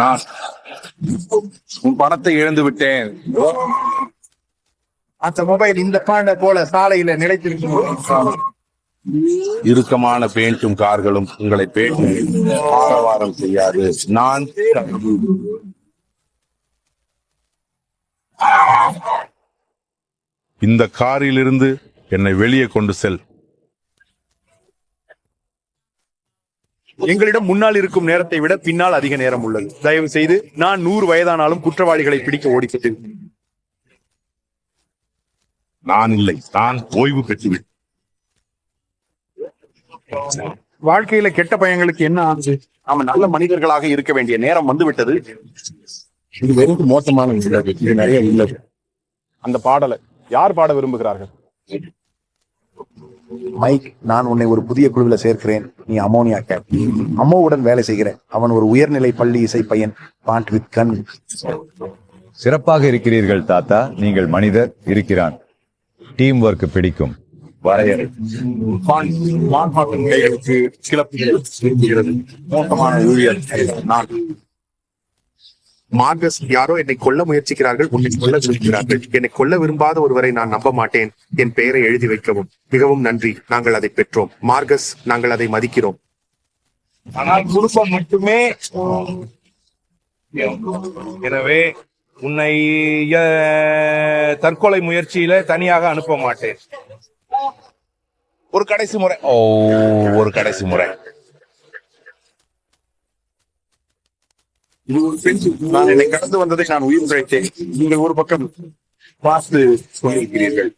நான் உன் பணத்தை இழந்து விட்டேன். அந்த மொபைல் இந்த பாண்ட போல சாலையில நிலைத்திருக்கும். இறுக்கமான பெயிண்டும் கார்களும் உங்களை பேட்டு ஆரவாரம் செய்யாது. நான் இந்த காரிலிருந்து என்னை வெளியே கொண்டு செல். எங்களிடம் முன்னால் இருக்கும் நேரத்தை விட பின்னால் அதிக நேரம் உள்ளது. தயவு செய்து நான் நூறு வயதானாலும் குற்றவாளிகளை பிடிக்க ஓடிக்கிட்டு நான் இல்லை. நான் ஓய்வு பெற்றுவிட்டேன். வாழ்க்கையில கெட்ட பையங்களுக்கு என்ன ஆகுது நாம நல்ல மனிதர்களாக இருக்க வேண்டிய நேரம் வந்து விட்டது இது வெறும் மோசமான நிறைய உள்ளது அந்த பாடலை யார் பாட விரும்புகிறார்கள்? மைக் நான் உன்னை ஒரு புதிய குழுவில் சேர்க்கிறேன் நீ அமோனியா கேப் அம்மோவுடன் வேலை செய்கிற அவன் ஒரு உயர்நிலை பள்ளி இசை பையன் பாண்ட் வித் கன் சிறப்பாக இருக்கிறீர்கள் தாத்தா நீங்கள் மனிதர் இருக்கிறான் டீம் ஒர்க் பிடிக்கும் வரையறை மோசமான ஊழியர் நான் மார்கஸ் யாரோ என்னை கொல்ல முயற்சிக்கிறார்கள் உன்னை கொல்ல விரும்புகிறார்கள். என்னை கொல்ல விரும்பாத ஒருவரை நான் நம்ப மாட்டேன். என் பெயரை எழுதி வைக்கவும். மிகவும் நன்றி. நாங்கள் அதை பெற்றோம். மார்கஸ் நாங்கள் அதை மதிக்கிறோம். ஆனால் குடும்பம் மட்டுமே எனவே உன்னை தற்கொலை முயற்சியில தனியாக அனுப்ப மாட்டேன். ஒரு கடைசி முறை. ஓ ஒரு கடைசி முறை. இது ஒரு பெண் நான் என்னை கடந்து வந்ததை நான் உயிர் பிழைத்தேன். நீங்கள் ஒரு பக்கம் பார்த்து சொல்லியிருக்கிறீர்கள்.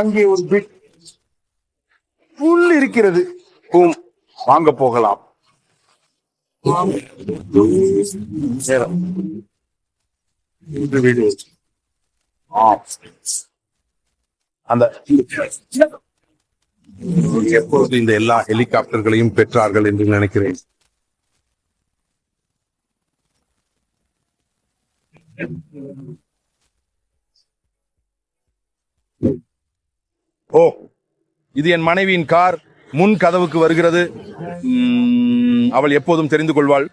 அங்கே ஒரு பிட் புல் இருக்கிறது. பூம் வாங்க போகலாம். அந்த எப்பொழுது இந்த எல்லா ஹெலிகாப்டர்களையும் பெற்றார்கள் என்று நினைக்கிறேன். ஓ இது என் மனைவியின் கார். முன் கதவுக்கு வருகிறது. உம், அவள் எப்போதும் தெரிந்து கொள்வாள்.